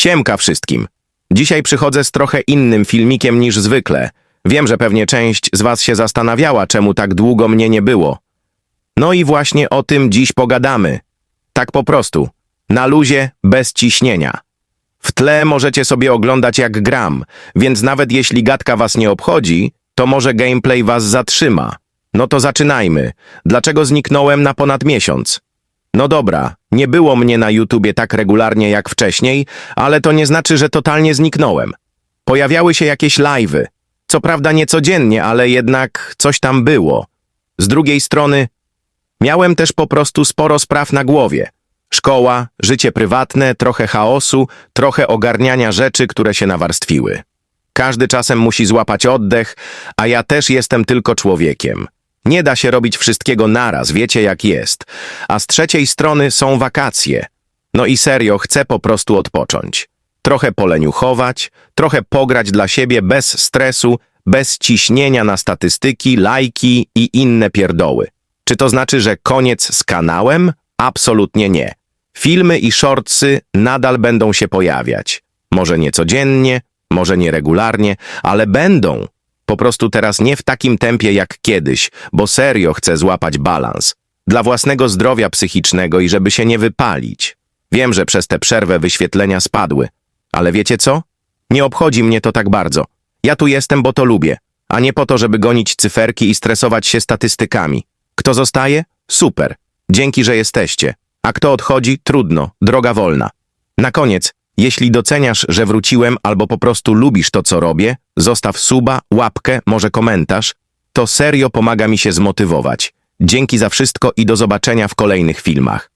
Siemka wszystkim. Dzisiaj przychodzę z trochę innym filmikiem niż zwykle. Wiem, że pewnie część z was się zastanawiała, czemu tak długo mnie nie było. No i właśnie o tym dziś pogadamy. Tak po prostu. Na luzie, bez ciśnienia. W tle możecie sobie oglądać jak gram, więc nawet jeśli gadka was nie obchodzi, to może gameplay was zatrzyma. No to zaczynajmy. Dlaczego zniknąłem na ponad miesiąc? No dobra, nie było mnie na YouTubie tak regularnie jak wcześniej, ale to nie znaczy, że totalnie zniknąłem. Pojawiały się jakieś live'y. Co prawda nie codziennie, ale jednak coś tam było. Z drugiej strony, miałem też po prostu sporo spraw na głowie. Szkoła, życie prywatne, trochę chaosu, trochę ogarniania rzeczy, które się nawarstwiły. Każdy czasem musi złapać oddech, a ja też jestem tylko człowiekiem. Nie da się robić wszystkiego naraz, wiecie jak jest. A z trzeciej strony są wakacje. No i serio, chcę po prostu odpocząć. Trochę poleniuchować, trochę pograć dla siebie bez stresu, bez ciśnienia na statystyki, lajki i inne pierdoły. Czy to znaczy, że koniec z kanałem? Absolutnie nie. Filmy i shortsy nadal będą się pojawiać. Może nie codziennie, może nie regularnie, ale będą. Po prostu teraz nie w takim tempie jak kiedyś, bo serio chcę złapać balans. Dla własnego zdrowia psychicznego i żeby się nie wypalić. Wiem, że przez tę przerwę wyświetlenia spadły. Ale wiecie co? Nie obchodzi mnie to tak bardzo. Ja tu jestem, bo to lubię, a nie po to, żeby gonić cyferki i stresować się statystykami. Kto zostaje? Super. Dzięki, że jesteście. A kto odchodzi? Trudno. Droga wolna. Na koniec, jeśli doceniasz, że wróciłem albo po prostu lubisz to, co robię, zostaw suba, łapkę, może komentarz. To serio pomaga mi się zmotywować. Dzięki za wszystko i do zobaczenia w kolejnych filmach.